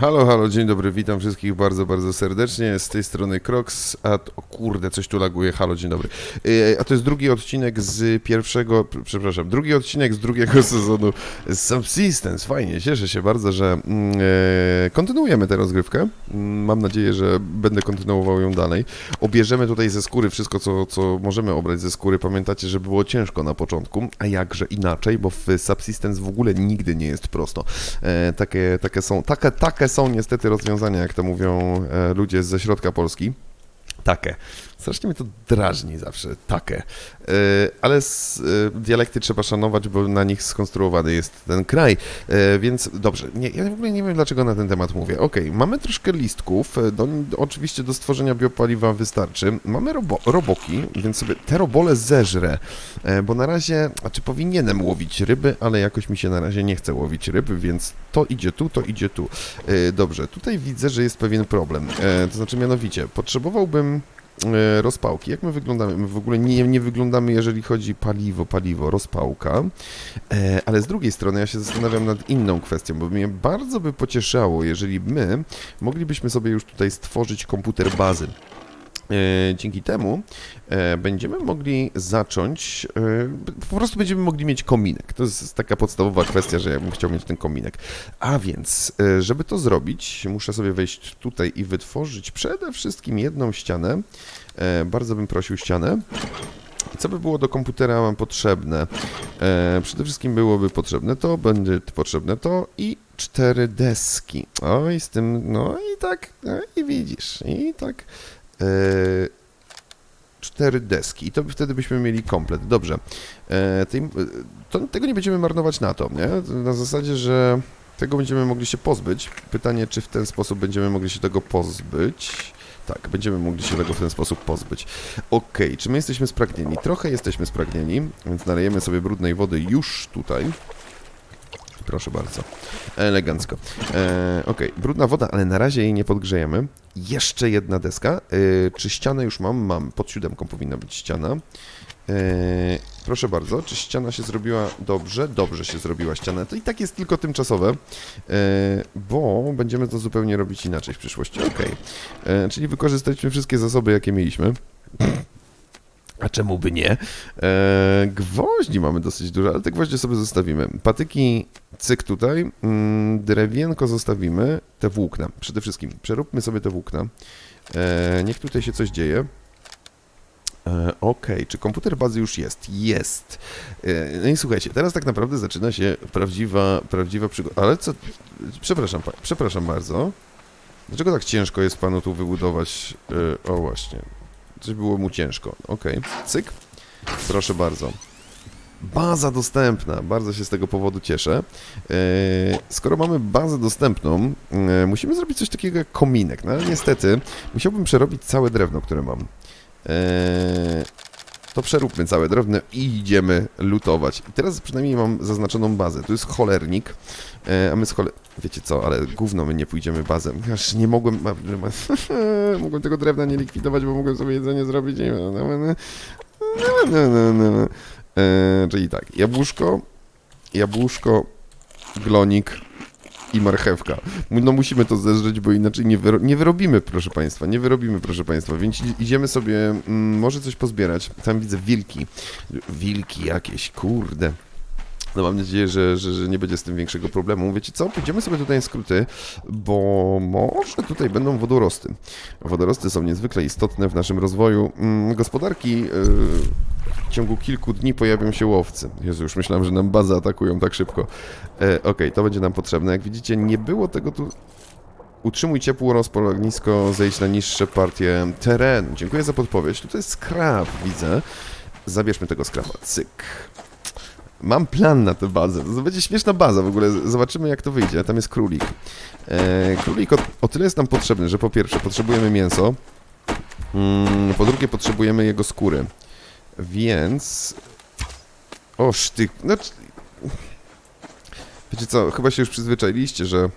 Halo, halo, dzień dobry, witam wszystkich bardzo, bardzo serdecznie. Z tej strony Crocs, a o kurde, coś tu laguje. Halo, dzień dobry. E, A to jest drugi odcinek z pierwszego, przepraszam, drugi odcinek z drugiego sezonu Subsistence. Fajnie, cieszę się bardzo, że e, kontynuujemy tę rozgrywkę. Mm, Mam nadzieję, że będę kontynuował ją dalej. Obierzemy tutaj ze skóry wszystko, co, co możemy obrać ze skóry. Pamiętacie, że było ciężko na początku, a jakże inaczej, bo w Subsistence w ogóle nigdy nie jest prosto. E, takie, takie, są, takie, takie są niestety rozwiązania, jak to mówią e, ludzie ze środka Polski. Takie. Strasznie mnie to drażni zawsze. Takie. E, ale e, dialekty trzeba szanować, bo na nich skonstruowany jest ten kraj. E, więc dobrze. Nie, ja w ogóle nie wiem, dlaczego na ten temat mówię. Okej, mamy troszkę listków. Do, oczywiście do stworzenia biopaliwa wystarczy. Mamy robo, roboki, więc sobie te robole zeżrę. Bo na razie, a czy powinienem łowić ryby, ale jakoś mi się na razie nie chce łowić ryb, więc to idzie tu, to idzie tu. Dobrze, tutaj widzę, że jest pewien problem. To znaczy mianowicie, potrzebowałbym rozpałki. Jak my wyglądamy? My w ogóle nie, nie wyglądamy, jeżeli chodzi paliwo, paliwo, rozpałka. E, Ale z drugiej strony ja się zastanawiam nad inną kwestią, bo mnie bardzo by pocieszało, jeżeli my moglibyśmy sobie już tutaj stworzyć komputer bazy. E, Dzięki temu e, będziemy mogli zacząć, e, po prostu będziemy mogli mieć kominek. To jest taka podstawowa kwestia, że ja bym chciał mieć ten kominek. A więc, żeby to zrobić, muszę sobie wejść tutaj i wytworzyć przede wszystkim jedną ścianę. Bardzo bym prosił ścianę. I co by było do komputera mam potrzebne? Przede wszystkim byłoby potrzebne to, będzie potrzebne to i cztery deski. Oj, z tym, no i tak, no i widzisz, i tak. E, cztery deski i to wtedy byśmy mieli komplet. Dobrze. E, tej, to, tego nie będziemy marnować na to, nie? Na zasadzie, że tego będziemy mogli się pozbyć. Pytanie, czy w ten sposób będziemy mogli się tego pozbyć? Tak, będziemy mogli się tego w ten sposób pozbyć. Okej, czy my jesteśmy spragnieni? Trochę jesteśmy spragnieni, więc nalejemy sobie brudnej wody już tutaj. Proszę bardzo. Elegancko. E, Okej, brudna woda, ale na razie jej nie podgrzejemy. Jeszcze jedna deska. E, czy ścianę już mam? Mam. Pod siódemką powinna być ściana. E, proszę bardzo, czy ściana się zrobiła dobrze? Dobrze się zrobiła ściana. To i tak jest tylko tymczasowe, e, bo będziemy to zupełnie robić inaczej w przyszłości. Okej. E, Czyli wykorzystaliśmy wszystkie zasoby, jakie mieliśmy. A czemu by nie? E, gwoździ mamy dosyć dużo, ale te gwoździe sobie zostawimy. Patyki, cyk tutaj, mm, drewienko zostawimy, te włókna. Przede wszystkim przeróbmy sobie te włókna. E, niech tutaj się coś dzieje. E, Okej, czy komputer bazy już jest? Jest. E, no i słuchajcie, teraz tak naprawdę zaczyna się prawdziwa, prawdziwa przygoda. Ale co? Przepraszam, przepraszam bardzo. Dlaczego tak ciężko jest panu tu wybudować? E, o właśnie. Coś było mu ciężko. Okej, cyk. Proszę bardzo. Baza dostępna. Bardzo się z tego powodu cieszę. E, skoro mamy bazę dostępną, e, musimy zrobić coś takiego jak kominek. No ale niestety musiałbym przerobić całe drewno, które mam. To przeróbmy całe drewno i idziemy lutować. I teraz przynajmniej mam zaznaczoną bazę. Tu jest cholernik, e, a my z choler... Wiecie co, ale gówno my nie pójdziemy bazę. Aż nie mogłem... mogłem tego drewna nie likwidować, bo mogłem sobie jedzenie zrobić. Czyli tak, jabłuszko, jabłuszko, glonik i marchewka. No musimy to zeżreć, bo inaczej nie, wyro nie wyrobimy, proszę Państwa, nie wyrobimy, proszę Państwa, więc idziemy sobie, mm, może coś pozbierać. Tam widzę wilki. Wilki jakieś, kurde. No mam nadzieję, że, że, że nie będzie z tym większego problemu. Wiecie co, pójdziemy sobie tutaj na skróty, bo może tutaj będą wodorosty. Wodorosty są niezwykle istotne w naszym rozwoju mm, gospodarki. Yy, w ciągu kilku dni pojawią się łowcy. Jezu, już myślałem, że nam bazę atakują tak szybko. E, Okej, to będzie nam potrzebne. Jak widzicie, nie było tego tu... Utrzymuj ciepło, rozpal ognisko, zejdź na niższe partie terenu. Dziękuję za podpowiedź. Tutaj jest skrap, widzę. Zabierzmy tego skrapa. Cyk. Mam plan na tę bazę. To będzie śmieszna baza w ogóle. Zobaczymy, jak to wyjdzie. Tam jest królik. E, królik o, o tyle jest nam potrzebny, że po pierwsze potrzebujemy mięso, mm, po drugie potrzebujemy jego skóry. Więc... O, sztyk. No, wiecie co, chyba się już przyzwyczailiście, że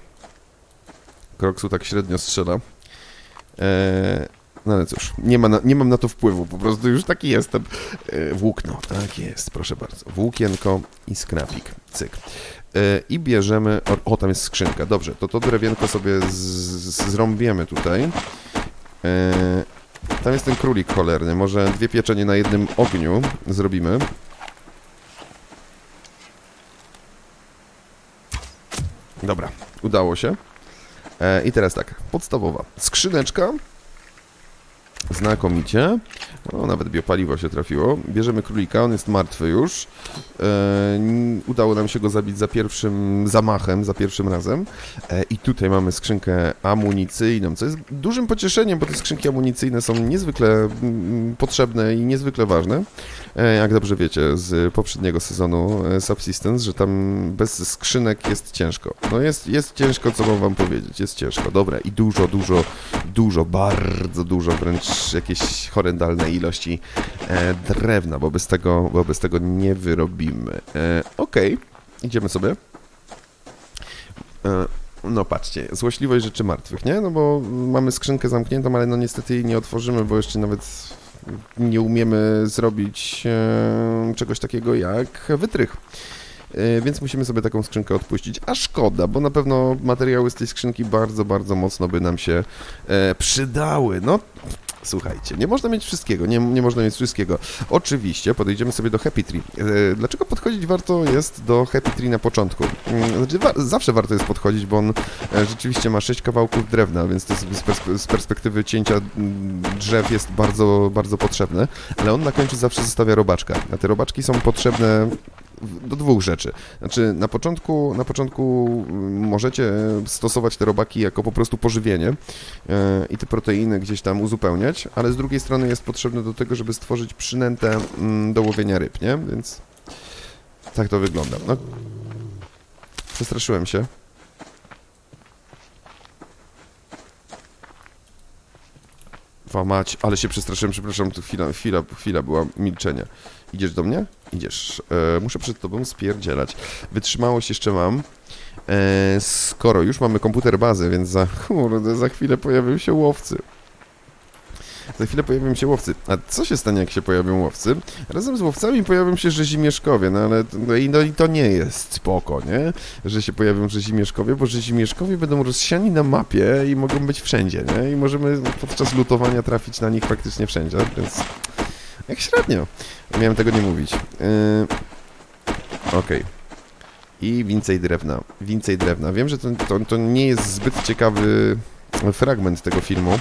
Kroksu tak średnio strzela. E, No ale cóż, nie, ma na, nie mam na to wpływu, po prostu już taki jestem. E, Włókno, tak jest, proszę bardzo. Włókienko i skrapik, cyk. E, I bierzemy, o, o tam jest skrzynka, dobrze, to to drewienko sobie z, z, zrąbiemy tutaj. E, tam jest ten królik cholerny, może dwie pieczenie na jednym ogniu zrobimy. Dobra, udało się. I teraz tak, podstawowa. Skrzyneczka. Znakomicie. O, nawet biopaliwo się trafiło. Bierzemy królika, on jest martwy już. E, udało nam się go zabić za pierwszym zamachem, za pierwszym razem. E, I tutaj mamy skrzynkę amunicyjną, co jest dużym pocieszeniem, bo te skrzynki amunicyjne są niezwykle mm, potrzebne i niezwykle ważne. E, jak dobrze wiecie z poprzedniego sezonu e, Subsistence, że tam bez skrzynek jest ciężko. No jest, jest ciężko, co mam wam powiedzieć, jest ciężko. Dobra, i dużo, dużo, dużo, bardzo dużo, wręcz jakieś horrendalne ilości e, drewna, bo bez tego, bo bez tego nie wyrobimy. Okej, idziemy sobie. No patrzcie, złośliwość rzeczy martwych, nie? No bo mamy skrzynkę zamkniętą, ale no niestety jej nie otworzymy, bo jeszcze nawet nie umiemy zrobić e, czegoś takiego jak wytrych. E, Więc musimy sobie taką skrzynkę odpuścić. A szkoda, bo na pewno materiały z tej skrzynki bardzo, bardzo mocno by nam się e, przydały. No, słuchajcie, nie można mieć wszystkiego, nie, nie można mieć wszystkiego. Oczywiście podejdziemy sobie do Happy Tree. E, Dlaczego podchodzić warto jest do Happy Tree na początku? Mm, Znaczy, wa- zawsze warto jest podchodzić, bo on e, rzeczywiście ma 6 kawałków drewna, więc to z, perspe- z perspektywy cięcia mm, drzew jest bardzo, bardzo potrzebne, ale on na końcu zawsze zostawia robaczka. A te robaczki są potrzebne do dwóch rzeczy. Znaczy, na początku, na początku mm, możecie stosować te robaki jako po prostu pożywienie e, i te proteiny gdzieś tam uzupełniać, ale z drugiej strony jest potrzebne do tego, żeby stworzyć przynętę mm, do łowienia ryb, nie? Więc tak to wygląda. No, przestraszyłem się. Wa mać, ale się przestraszyłem, przepraszam, tu chwila, chwila, chwila była milczenia. Idziesz do mnie? Idziesz. E, muszę przed tobą spierdzielać. Wytrzymałość jeszcze mam. E, skoro już mamy komputer bazy, więc za, kurde, za chwilę pojawią się łowcy. Za chwilę pojawią się łowcy. A co się stanie, jak się pojawią łowcy? Razem z łowcami pojawią się rzezimieszkowie, no ale no i, no i to nie jest spoko, nie? Że się pojawią rzezimieszkowie, bo rzezimieszkowie będą rozsiani na mapie i mogą być wszędzie, nie? I możemy podczas lutowania trafić na nich praktycznie wszędzie, więc jak średnio. Miałem tego nie mówić. Yy... Okej. I więcej drewna. Więcej drewna. Wiem, że to, to, to nie jest zbyt ciekawy fragment tego filmu,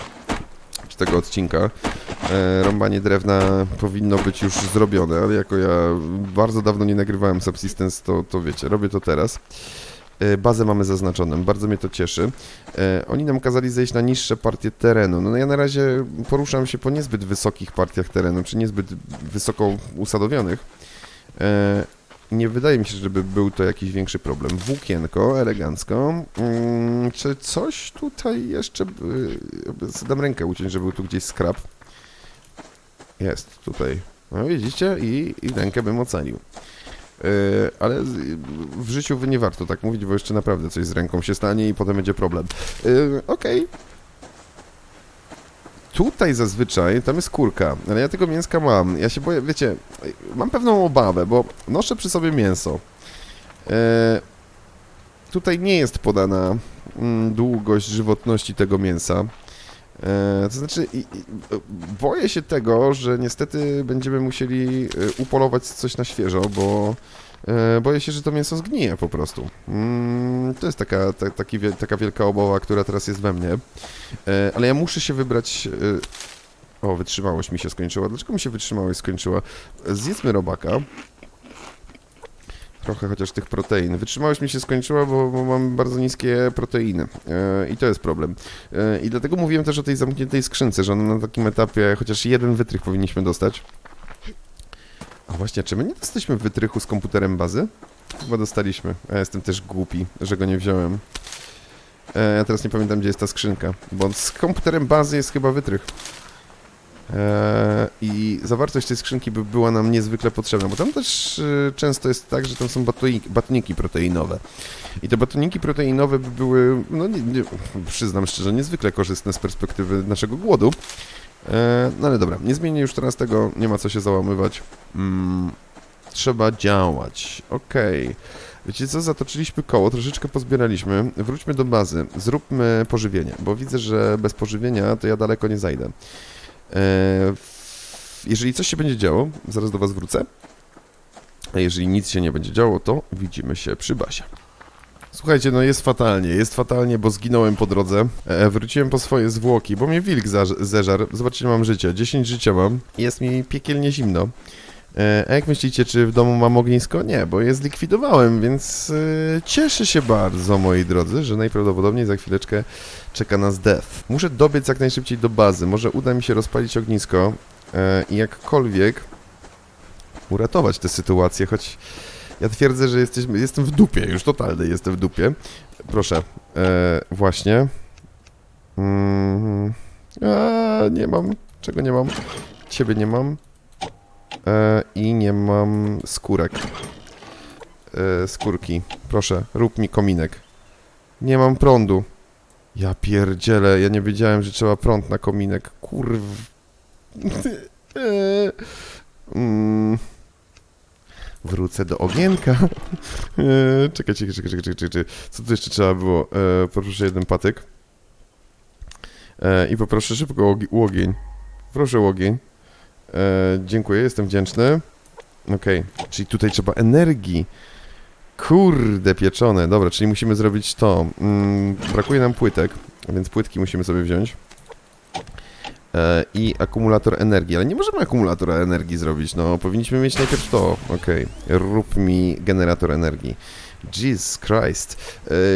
czy tego odcinka. E, rąbanie drewna powinno być już zrobione, ale jako ja bardzo dawno nie nagrywałem Subsistence, to, to wiecie, robię to teraz. E, Bazę mamy zaznaczoną, bardzo mnie to cieszy. E, oni nam kazali zejść na niższe partie terenu. No ja na razie poruszam się po niezbyt wysokich partiach terenu, czy niezbyt wysoko usadowionych. E, nie wydaje mi się, żeby był to jakiś większy problem. Włókienko, elegancko. Mm, czy coś tutaj jeszcze... Dam rękę uciąć, że był tu gdzieś skrap. Jest tutaj. No widzicie? I, i rękę bym ocenił. Yy, ale w życiu nie warto tak mówić, bo jeszcze naprawdę coś z ręką się stanie i potem będzie problem. Yy, Okej. Tutaj zazwyczaj, tam jest kurka, ale ja tego mięska mam. Ja się boję, wiecie, mam pewną obawę, bo noszę przy sobie mięso. Yy, tutaj nie jest podana mm, długość żywotności tego mięsa. E, to znaczy, boję się tego, że niestety będziemy musieli e, upolować coś na świeżo, bo e, boję się, że to mięso zgnije po prostu. Mm, to jest taka, ta, taki, taka wielka obawa, która teraz jest we mnie. Ale ja muszę się wybrać. O, wytrzymałość mi się skończyła. Dlaczego mi się wytrzymałość skończyła? Zjedzmy robaka. Trochę chociaż tych protein. Wytrzymałość mi się skończyła, bo, bo mam bardzo niskie proteiny. E, I to jest problem. E, I dlatego mówiłem też o tej zamkniętej skrzynce, że na takim etapie chociaż jeden wytrych powinniśmy dostać. A właśnie, czy my nie dostaliśmy wytrychu z komputerem bazy? Chyba dostaliśmy. Ja jestem też głupi, że go nie wziąłem. E, ja teraz nie pamiętam, gdzie jest ta skrzynka, bo z komputerem bazy jest chyba wytrych. E, I zawartość tej skrzynki by była nam niezwykle potrzebna, bo tam też e, często jest tak, że tam są batoniki, proteinowe. I te batoniki proteinowe by były, no nie, nie, przyznam szczerze, niezwykle korzystne z perspektywy naszego głodu. E, no ale dobra, nie zmienię już teraz tego, nie ma co się załamywać. Mm, trzeba działać. Okej. Wiecie co, zatoczyliśmy koło, troszeczkę pozbieraliśmy. Wróćmy do bazy, zróbmy pożywienie, bo widzę, że bez pożywienia to ja daleko nie zajdę. E, jeżeli coś się będzie działo, zaraz do Was wrócę. A jeżeli nic się nie będzie działo, to widzimy się przy basie. Słuchajcie, no jest fatalnie, jest fatalnie, bo zginąłem po drodze. E, wróciłem po swoje zwłoki, bo mnie wilk zeżarł. Zobaczcie, mam życie, 10 życia mam. Jest mi piekielnie zimno. E, a jak myślicie, czy w domu mam ognisko? Nie, bo je zlikwidowałem, więc e, cieszę się bardzo, moi drodzy, że najprawdopodobniej za chwileczkę czeka nas death. Muszę dobiec jak najszybciej do bazy. Może uda mi się rozpalić ognisko e, i jakkolwiek uratować tę sytuację, choć ja twierdzę, że jesteśmy, jestem w dupie, już totalny jestem w dupie. Proszę, właśnie. Mm, a, nie mam, czego nie mam? Ciebie nie mam. E, I nie mam skórek. E, skórki. Proszę, rób mi kominek. Nie mam prądu. Ja pierdzielę, ja nie wiedziałem, że trzeba prąd na kominek. Kurw. E, mm. Wrócę do ogienka. Czekaj, czekaj, czekaj, czekaj, czekaj, czekaj. Co tu jeszcze trzeba było? E, poproszę jeden patyk. E, I poproszę szybko ogi- łogień. Proszę łogień. E, dziękuję, jestem wdzięczny. Okej, czyli tutaj trzeba energii. Kurde pieczone. Dobra, czyli musimy zrobić to. Mm, brakuje nam płytek, więc płytki musimy sobie wziąć. E, I akumulator energii, ale nie możemy akumulatora energii zrobić, no powinniśmy mieć najpierw to. Okej, rób mi generator energii. Jesus Christ.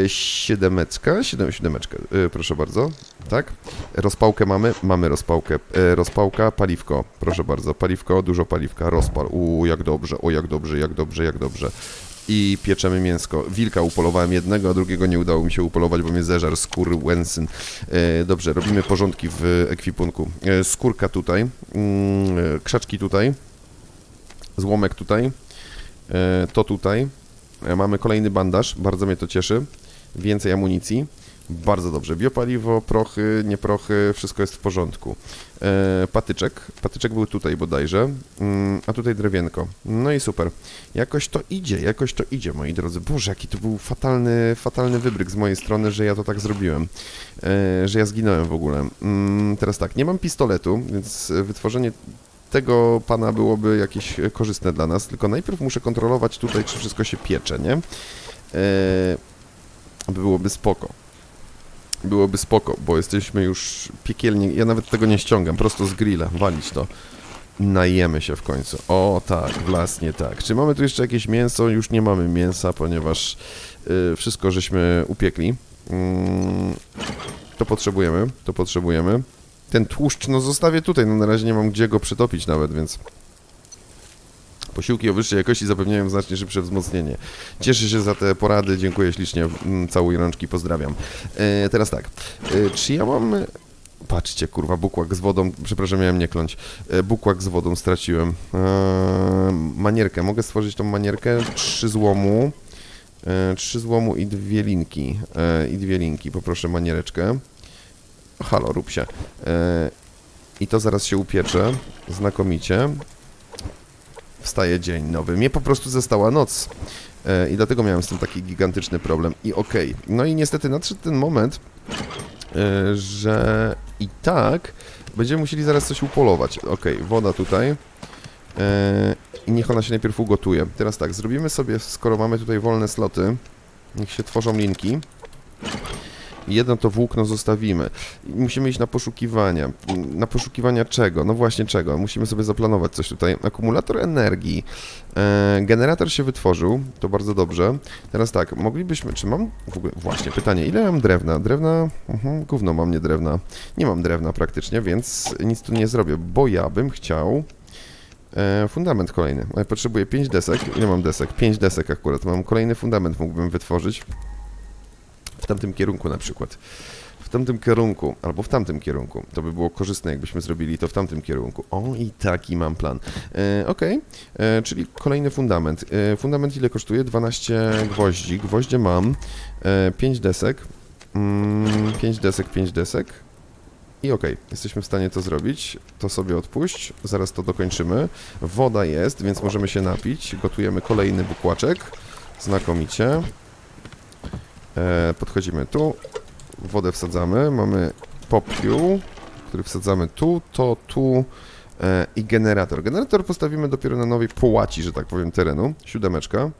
E, siódemeczka, siedem, siódemeczka, e, proszę bardzo. Tak? Rozpałkę mamy? Mamy rozpałkę. E, rozpałka, paliwko. Proszę bardzo, paliwko, dużo paliwka, rozpal. U, jak dobrze, o jak dobrze, jak dobrze, jak dobrze. I pieczemy mięsko. Wilka upolowałem jednego, a drugiego nie udało mi się upolować, bo mnie zeżar skór Wensyn. E, dobrze, robimy porządki w ekwipunku. E, skórka tutaj, mm, e, krzaczki tutaj, złomek tutaj, e, to tutaj. E, mamy kolejny bandaż, bardzo mnie to cieszy. Więcej amunicji. Bardzo dobrze. Biopaliwo, prochy, nie prochy, wszystko jest w porządku. E, patyczek. Patyczek był tutaj bodajże, mm, a tutaj drewienko. No i super. Jakoś to idzie, jakoś to idzie, moi drodzy. Boże, jaki to był fatalny, fatalny wybryk z mojej strony, że ja to tak zrobiłem. E, że ja zginąłem w ogóle. Mm, teraz tak, nie mam pistoletu, więc wytworzenie tego pana byłoby jakieś korzystne dla nas, tylko najpierw muszę kontrolować tutaj, czy wszystko się piecze, nie? E, byłoby spoko. Byłoby spoko, bo jesteśmy już piekielnie. Ja nawet tego nie ściągam, prosto z grilla, walić to. Najemy się w końcu. O tak, właśnie tak. Czy mamy tu jeszcze jakieś mięso? Już nie mamy mięsa, ponieważ y, wszystko żeśmy upiekli. Mm, to potrzebujemy, to potrzebujemy. Ten tłuszcz, no zostawię tutaj, no na razie nie mam gdzie go przytopić nawet, więc... Posiłki o wyższej jakości zapewniają znacznie szybsze wzmocnienie. Cieszę się za te porady, dziękuję ślicznie, mm, całuję rączki, pozdrawiam. E, teraz tak, e, czy ja mam... Patrzcie, kurwa, bukłak z wodą, przepraszam, miałem nie kląć. E, bukłak z wodą straciłem. E, manierkę, mogę stworzyć tą manierkę, trzy złomu, e, trzy złomu i dwie linki, e, i dwie linki, poproszę maniereczkę. Halo, rób się. E, I to zaraz się upiecze, znakomicie. Wstaje dzień nowy. Mnie po prostu została noc. E, I dlatego miałem z tym taki gigantyczny problem. I okej. No i niestety nadszedł ten moment, e, że i tak będziemy musieli zaraz coś upolować. Okej, woda tutaj. I niech ona się najpierw ugotuje. Teraz tak, zrobimy sobie, skoro mamy tutaj wolne sloty, niech się tworzą linki. Jedno to włókno zostawimy. Musimy iść na poszukiwania. Na poszukiwania czego? No właśnie czego? Musimy sobie zaplanować coś tutaj. Akumulator energii. E, generator się wytworzył, to bardzo dobrze. Teraz tak, moglibyśmy, czy mam w ogóle, właśnie pytanie, ile mam drewna? Drewna, mhm, gówno mam nie drewna. Nie mam drewna praktycznie, więc nic tu nie zrobię, bo ja bym chciał e, fundament kolejny. E, Potrzebuję 5 desek. Ile mam desek? 5 desek akurat. Mam kolejny fundament mógłbym wytworzyć. Tamtym kierunku na przykład. W tamtym kierunku, albo w tamtym kierunku. To by było korzystne, jakbyśmy zrobili to w tamtym kierunku. O, i taki mam plan. E, Okej, e, czyli kolejny fundament. E, fundament ile kosztuje? 12 gwoździ. Gwoździe mam. E, 5 desek. Mm, 5 desek, 5 desek. I okej, jesteśmy w stanie to zrobić. To sobie odpuść, zaraz to dokończymy. Woda jest, więc możemy się napić. Gotujemy kolejny bukłaczek. Znakomicie. E, podchodzimy tu. Wodę wsadzamy. Mamy popiół, który wsadzamy tu, to tu e, i generator. Generator postawimy dopiero na nowej połaci, że tak powiem, terenu. Siódemeczka.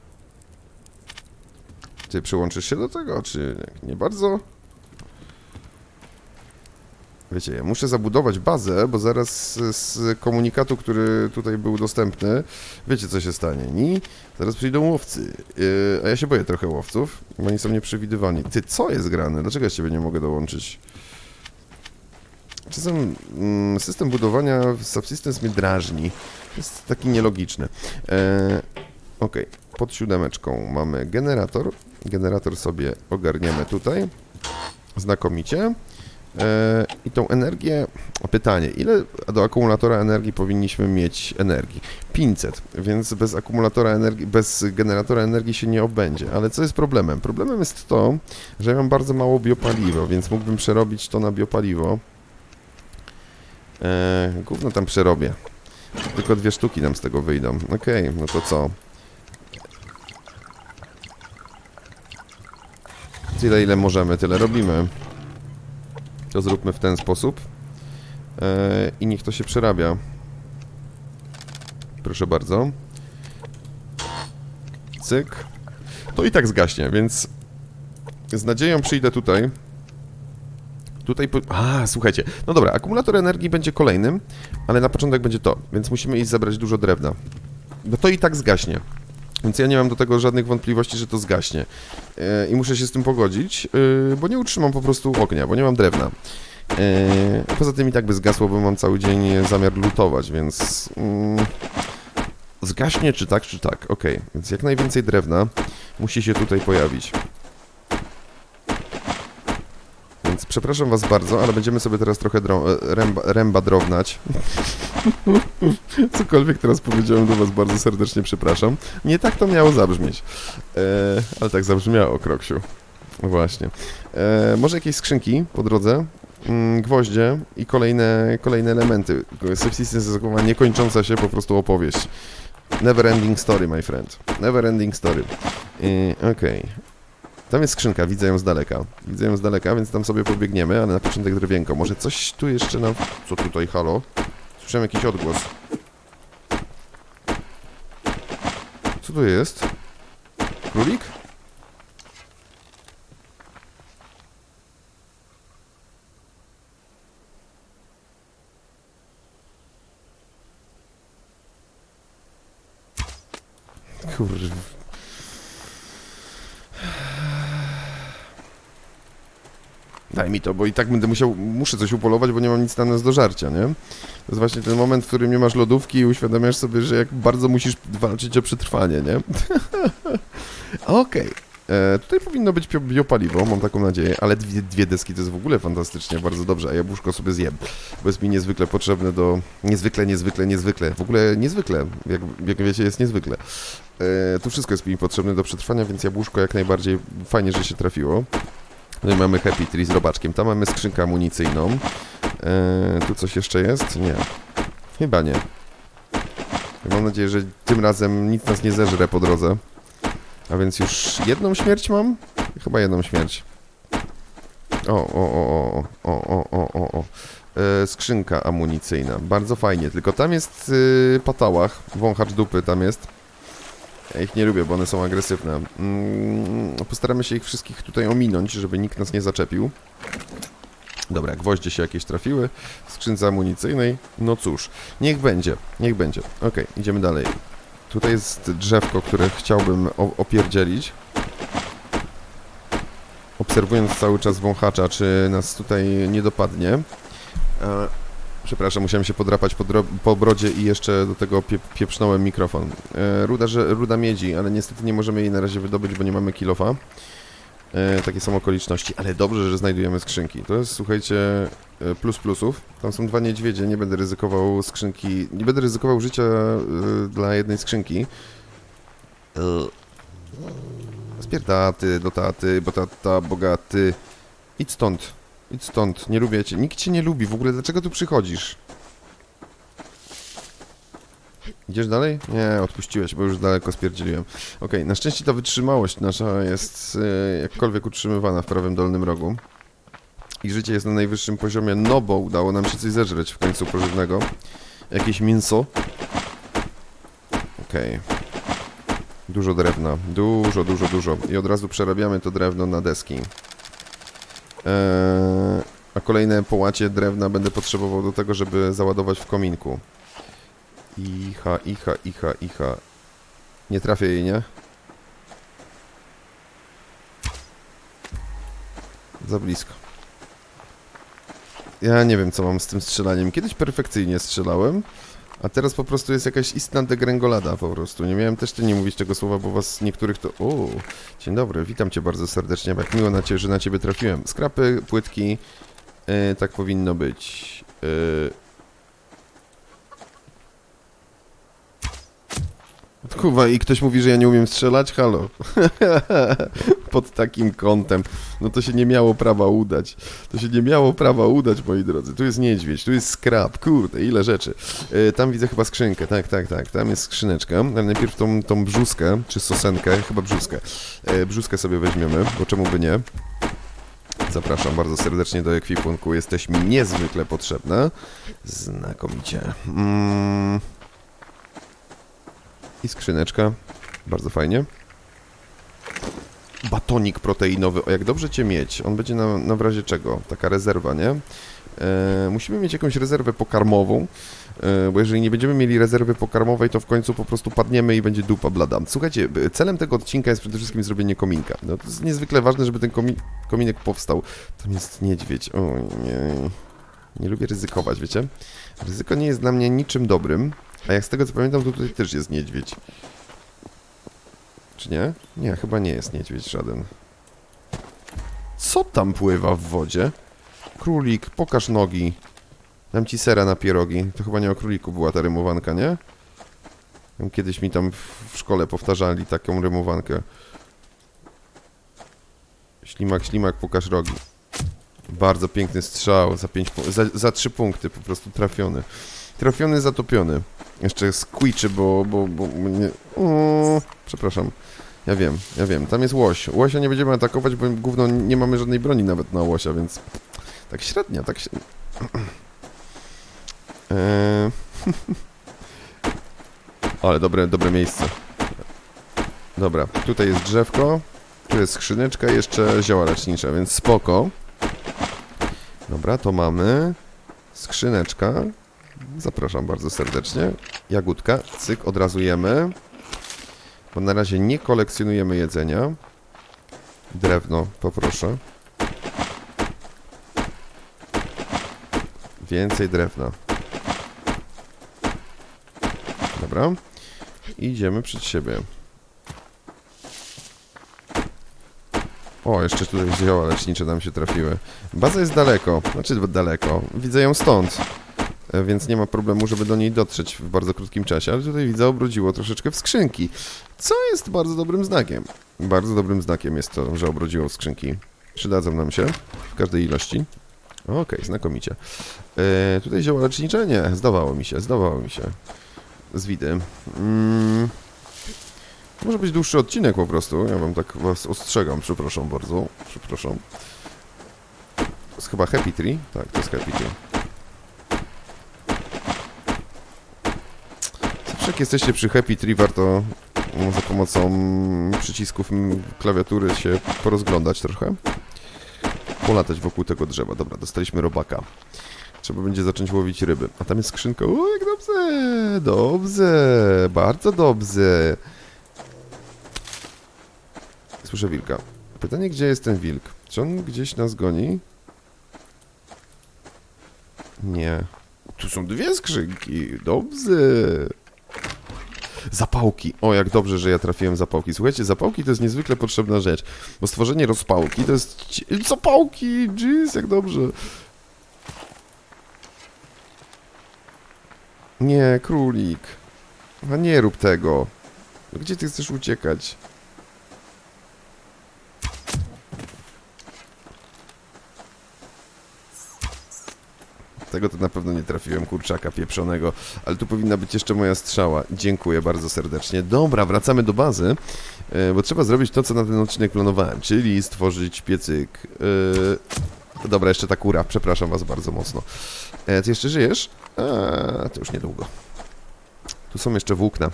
Ty przyłączysz się do tego, czy nie bardzo? Wiecie, ja muszę zabudować bazę, bo zaraz z, komunikatu, który tutaj był dostępny, wiecie co się stanie, ni? Zaraz przyjdą łowcy, yy, a ja się boję trochę łowców, bo oni są nieprzewidywalni. Ty, co jest grane? Dlaczego ja ciebie nie mogę dołączyć? Czasem mm, system budowania Subsistence mnie drażni. Jest taki nielogiczny. E, Okej, pod siódemeczką mamy generator. Generator sobie ogarniemy tutaj. Znakomicie. E, I tą energię, pytanie, ile do akumulatora energii powinniśmy mieć energii? 500, więc bez akumulatora energii, bez generatora energii się nie obędzie. Ale co jest problemem? Problemem jest to, że ja mam bardzo mało biopaliwa, więc mógłbym przerobić to na biopaliwo. E, gówno tam przerobię. Tylko dwie sztuki nam z tego wyjdą. Okej, no to co? Tyle ile możemy, tyle robimy. To zróbmy w ten sposób. E, I niech to się przerabia. Proszę bardzo. Cyk. To i tak zgaśnie, więc z nadzieją przyjdę tutaj. Tutaj. Po... A, słuchajcie. No dobra, akumulator energii będzie kolejnym, ale na początek będzie to, więc musimy iść zabrać dużo drewna. Bo to i tak zgaśnie. Więc ja nie mam do tego żadnych wątpliwości, że to zgaśnie. E, I muszę się z tym pogodzić, e, bo nie utrzymam po prostu ognia, bo nie mam drewna. E, Poza tym i tak by zgasło, bo mam cały dzień zamiar lutować, więc... Mm, zgaśnie czy tak, czy tak. Okej, więc jak najwięcej drewna musi się tutaj pojawić. Więc przepraszam was bardzo, ale będziemy sobie teraz trochę e, ręba, ręba drownać. Cokolwiek teraz powiedziałem do was bardzo serdecznie przepraszam. Nie tak to miało zabrzmieć. E, ale tak zabrzmiało, Kroksiu. Właśnie. E, może jakieś skrzynki po drodze? Mm, gwoździe i kolejne, kolejne elementy. Subsistence jest chyba niekończąca się po prostu opowieść. Never ending story, my friend. Never ending story. E, Okej. Tam jest skrzynka, widzę ją z daleka. Widzę ją z daleka, więc tam sobie pobiegniemy, ale na początek drewienko. Może coś tu jeszcze na... Co tutaj, halo? Słyszałem jakiś odgłos. Co tu jest? Królik? Kurwa. Daj mi to, bo i tak będę musiał, muszę coś upolować, bo nie mam nic na nas do żarcia, nie? To jest właśnie ten moment, w którym nie masz lodówki i uświadamiasz sobie, że jak bardzo musisz walczyć o przetrwanie, nie? Okej. E, Tutaj powinno być biopaliwo, mam taką nadzieję, ale dwie, dwie deski to jest w ogóle fantastycznie, bardzo dobrze, a jabłuszko sobie zjem, bo jest mi niezwykle potrzebne do... Niezwykle, niezwykle, niezwykle, w ogóle niezwykle, jak, jak wiecie, jest niezwykle. E, tu wszystko jest mi potrzebne do przetrwania, więc jabłuszko jak najbardziej fajnie, że się trafiło. Tutaj mamy Happy Tree z robaczkiem. Tam mamy skrzynkę amunicyjną. Eee, tu coś jeszcze jest? Nie. Chyba nie. Mam nadzieję, że tym razem nic nas nie zeżre po drodze. A więc już jedną śmierć mam? Chyba jedną śmierć. O, o, o, o, o, o, o, o, o. Eee, skrzynka amunicyjna. Bardzo fajnie. Tylko tam jest yy, patałach. Wąchacz dupy tam jest. Ja ich nie lubię, bo one są agresywne. Mm, postaramy się ich wszystkich tutaj ominąć, żeby nikt nas nie zaczepił. Dobra, gwoździe się jakieś trafiły w skrzynce amunicyjnej. No cóż, niech będzie, niech będzie. Okej, idziemy dalej. Tutaj jest drzewko, które chciałbym opierdzielić. Obserwując cały czas wąchacza, czy nas tutaj nie dopadnie. E, Przepraszam, musiałem się podrapać po, po brodzie i jeszcze do tego pie- pieprznąłem mikrofon. E, ruda, że, ruda miedzi, ale niestety nie możemy jej na razie wydobyć, bo nie mamy kilofa. E, takie są okoliczności, ale dobrze, że znajdujemy skrzynki. To jest, słuchajcie, e, plus plusów. Tam są dwa niedźwiedzie, nie będę ryzykował skrzynki, nie będę ryzykował życia e, dla jednej skrzynki. E, Spierdaty do taty, bo tata bogaty. Idź stąd. Idź stąd, nie lubię cię. Nikt cię nie lubi w ogóle. Dlaczego tu przychodzisz? Idziesz dalej? Nie, odpuściłeś, bo już daleko spierdzieliłem. Okej, na szczęście ta wytrzymałość nasza jest e, jakkolwiek utrzymywana w prawym dolnym rogu. I życie jest na najwyższym poziomie, no bo udało nam się coś zeżreć w końcu pożywnego. Jakieś mięso. Okej. Dużo drewna. Dużo, dużo, dużo. I od razu przerabiamy to drewno na deski. Eee, a kolejne połacie drewna będę potrzebował do tego, żeby załadować w kominku. Icha, icha, icha, icha. Nie trafię jej, nie? Za blisko. Ja nie wiem, co mam z tym strzelaniem. Kiedyś perfekcyjnie strzelałem, a teraz po prostu jest jakaś istna degrengolada po prostu. Nie miałem też ty nie mówić tego słowa, bo was niektórych to... O, dzień dobry, witam cię bardzo serdecznie. Jak miło na ciebie, że na ciebie trafiłem. Skrapy, płytki, e, tak powinno być. E, Kurwa, i ktoś mówi, że ja nie umiem strzelać? Halo. Pod takim kątem. No to się nie miało prawa udać. To się nie miało prawa udać, moi drodzy. Tu jest niedźwiedź, tu jest skrap, kurde, ile rzeczy. E, tam widzę chyba skrzynkę, tak, tak, tak. Tam jest skrzyneczka. Najpierw tą, tą brzuskę, czy sosenkę, chyba brzuskę. E, brzuskę sobie weźmiemy, bo czemu by nie. Zapraszam bardzo serdecznie do ekwipunku. Jesteś mi niezwykle potrzebna. Znakomicie. Mm. I skrzyneczka. Bardzo fajnie. Batonik proteinowy. O, jak dobrze cię mieć. On będzie na, na w razie czego? Taka rezerwa, nie? E, musimy mieć jakąś rezerwę pokarmową, e, bo jeżeli nie będziemy mieli rezerwy pokarmowej, to w końcu po prostu padniemy i będzie dupa blada. Słuchajcie, celem tego odcinka jest przede wszystkim zrobienie kominka. No, to jest niezwykle ważne, żeby ten komi kominek powstał. Tam jest niedźwiedź. O nie. Nie lubię ryzykować, wiecie? Ryzyko nie jest dla mnie niczym dobrym. A jak z tego co pamiętam, to tutaj też jest niedźwiedź. Czy nie? Nie, chyba nie jest niedźwiedź żaden. Co tam pływa w wodzie? Królik, pokaż nogi. Dam ci sera na pierogi. To chyba nie o króliku była ta rymowanka, nie? Kiedyś mi tam w- szkole powtarzali taką rymowankę. Ślimak, ślimak, pokaż rogi. Bardzo piękny strzał, za, pięć, za, za trzy punkty po prostu trafiony. Trafiony, zatopiony. Jeszcze squeaczy, bo, bo, bo. O, przepraszam. Ja wiem, ja wiem. Tam jest łoś. Łosia nie będziemy atakować, bo gówno nie mamy żadnej broni nawet na łosia, więc... Tak średnio, tak się... Eee... Ale dobre, dobre miejsce. Dobra, tutaj jest drzewko. Tu jest skrzyneczka jeszcze zioła lecznicze, więc spoko. Dobra, to mamy. Skrzyneczka. Zapraszam bardzo serdecznie. Jagódka, cyk, od razu jemy. Bo na razie nie kolekcjonujemy jedzenia. Drewno, poproszę. Więcej drewna. Dobra. Idziemy przed siebie. O, jeszcze tutaj zioła lecznicze nam się trafiły. Baza jest daleko, znaczy daleko. Widzę ją stąd, więc nie ma problemu, żeby do niej dotrzeć w bardzo krótkim czasie, ale tutaj widzę obrodziło troszeczkę w skrzynki, co jest bardzo dobrym znakiem. Bardzo dobrym znakiem jest to, że obrodziło w skrzynki. Przydadzą nam się w każdej ilości. Okej, znakomicie. E, tutaj zioła lecznicze? Nie, zdawało mi się, zdawało mi się. Z widy. Mm. Może być dłuższy odcinek po prostu. Ja wam tak was ostrzegam, przepraszam bardzo. Przepraszam. To jest chyba Happy Tree? Tak, to jest Happy Tree. Jak jesteście przy Happy Tree, warto mm, za pomocą przycisków klawiatury się porozglądać trochę. Polatać wokół tego drzewa. Dobra, dostaliśmy robaka. Trzeba będzie zacząć łowić ryby. A tam jest skrzynka. O, jak dobrze! Dobrze! Bardzo dobrze! Słyszę wilka. Pytanie, gdzie jest ten wilk? Czy on gdzieś nas goni? Nie. Tu są dwie skrzynki. Dobrze. Zapałki. O, jak dobrze, że ja trafiłem zapałki. Słuchajcie, zapałki to jest niezwykle potrzebna rzecz. Bo stworzenie rozpałki to jest... Zapałki! Jeez, jak dobrze. Nie, królik. A nie rób tego. Gdzie ty chcesz uciekać? Tego to na pewno nie trafiłem, kurczaka pieprzonego, ale tu powinna być jeszcze moja strzała. Dziękuję bardzo serdecznie. Dobra, wracamy do bazy, e, bo trzeba zrobić to, co na ten odcinek planowałem, czyli stworzyć piecyk. E, Dobra, jeszcze ta kura, przepraszam was bardzo mocno. E, ty jeszcze żyjesz? A, to już niedługo. Tu są jeszcze włókna.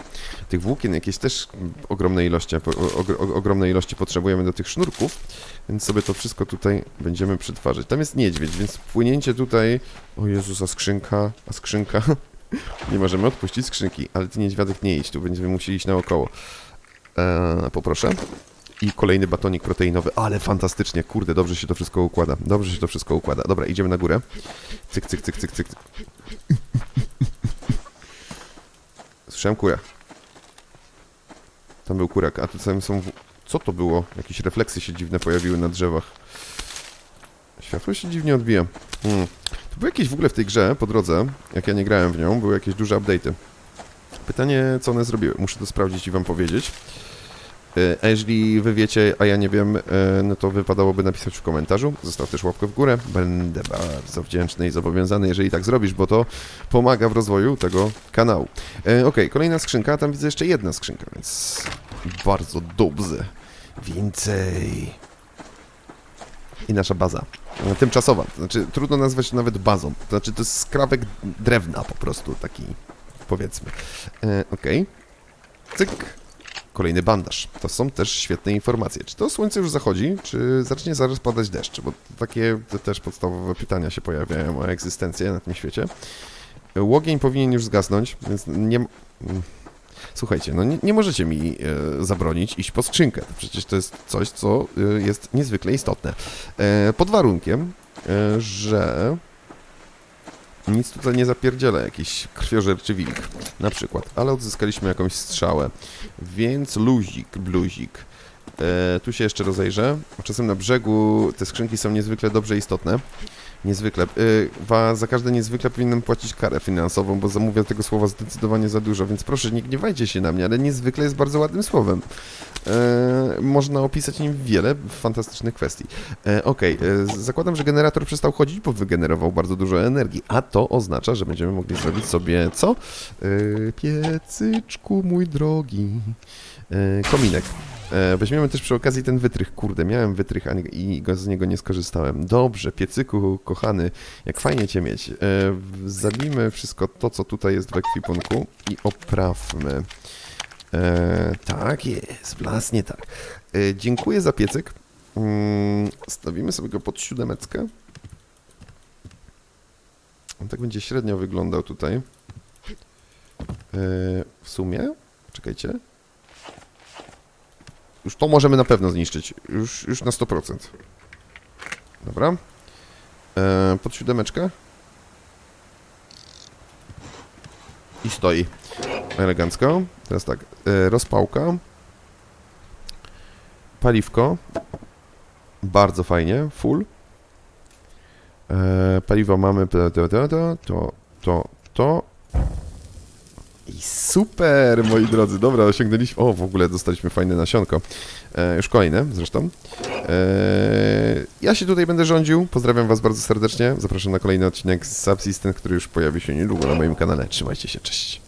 Tych włókien jakieś też ogromnej ilości, o, o, ogromnej ilości potrzebujemy do tych sznurków, więc sobie to wszystko tutaj będziemy przetwarzać. Tam jest niedźwiedź, więc wpłynięcie tutaj... O Jezus, a skrzynka, a skrzynka... Nie możemy odpuścić skrzynki, ale ty niedźwiadek nie idź, tu będziemy musieli iść naokoło. Eee, poproszę. I kolejny batonik proteinowy, ale fantastycznie, kurde, dobrze się to wszystko układa. Dobrze się to wszystko układa. Dobra, idziemy na górę. Cyk, cyk, cyk, cyk, cyk. Słyszałem kurę. Tam był kurak, a tu są... w- Co to było? Jakieś refleksy się dziwne pojawiły na drzewach. Światło się dziwnie odbija. Hmm. To były jakieś w ogóle w tej grze, po drodze, jak ja nie grałem w nią, były jakieś duże update'y. Pytanie, co one zrobiły? Muszę to sprawdzić i wam powiedzieć. E, A jeżeli wy wiecie, a ja nie wiem, e, no to wypadałoby napisać w komentarzu. Zostaw też łapkę w górę. Będę bardzo wdzięczny i zobowiązany, jeżeli tak zrobisz, bo to pomaga w rozwoju tego kanału. E, Okej, kolejna skrzynka. Tam widzę jeszcze jedna skrzynka, więc bardzo dobrze. Więcej. I nasza baza. Tymczasowa. Znaczy, trudno nazwać nawet bazą. To znaczy, to jest skrawek drewna po prostu, taki powiedzmy. Okej. Cyk. Kolejny bandaż. To są też świetne informacje. Czy to słońce już zachodzi, czy zacznie zaraz padać deszcz? Bo takie te też podstawowe pytania się pojawiają o egzystencję na tym świecie. Łogień powinien już zgasnąć, więc nie... mm. Słuchajcie, no nie, nie możecie mi e, zabronić iść po skrzynkę. Przecież to jest coś, co e, jest niezwykle istotne. E, pod warunkiem, e, że nic tutaj nie zapierdziela, jakiś krwiożerczy wilk na przykład, ale odzyskaliśmy jakąś strzałę, więc luzik, bluzik. E, tu się jeszcze rozejrzę. Czasem na brzegu te skrzynki są niezwykle dobrze istotne. Niezwykle. Wa, za każde niezwykle powinienem płacić karę finansową, bo zamówię tego słowa zdecydowanie za dużo, więc proszę, nie gniewajcie się na mnie, ale niezwykle jest bardzo ładnym słowem. E, można opisać nim wiele fantastycznych kwestii. E, Okej, e, zakładam, że generator przestał chodzić, bo wygenerował bardzo dużo energii, a to oznacza, że będziemy mogli zrobić sobie co? Piecyczku, mój drogi. Kominek. E, weźmiemy też przy okazji ten wytrych. Kurde, miałem wytrych i go, z niego nie skorzystałem. Dobrze, piecyku, kochany, jak fajnie cię mieć. E, zabijmy wszystko to, co tutaj jest w ekwipunku i oprawmy. E, tak jest, blasnie tak. Dziękuję za piecyk. Mm, stawimy sobie go pod siódemeckę. On tak będzie średnio wyglądał tutaj. W sumie? Czekajcie. Już to możemy na pewno zniszczyć. Już, już na 100%. Dobra. E, pod siódemeczkę. I stoi. Elegancko. Teraz tak. E, rozpałka. Paliwko. Bardzo fajnie. Full. E, paliwo mamy. To, to, to, to, to, super, moi drodzy. Dobra, osiągnęliśmy. O, w ogóle dostaliśmy fajne nasionko. E, już kolejne zresztą. E, ja się tutaj będę rządził. Pozdrawiam Was bardzo serdecznie. Zapraszam na kolejny odcinek z Subsystem, który już pojawi się niedługo na moim kanale. Trzymajcie się, cześć.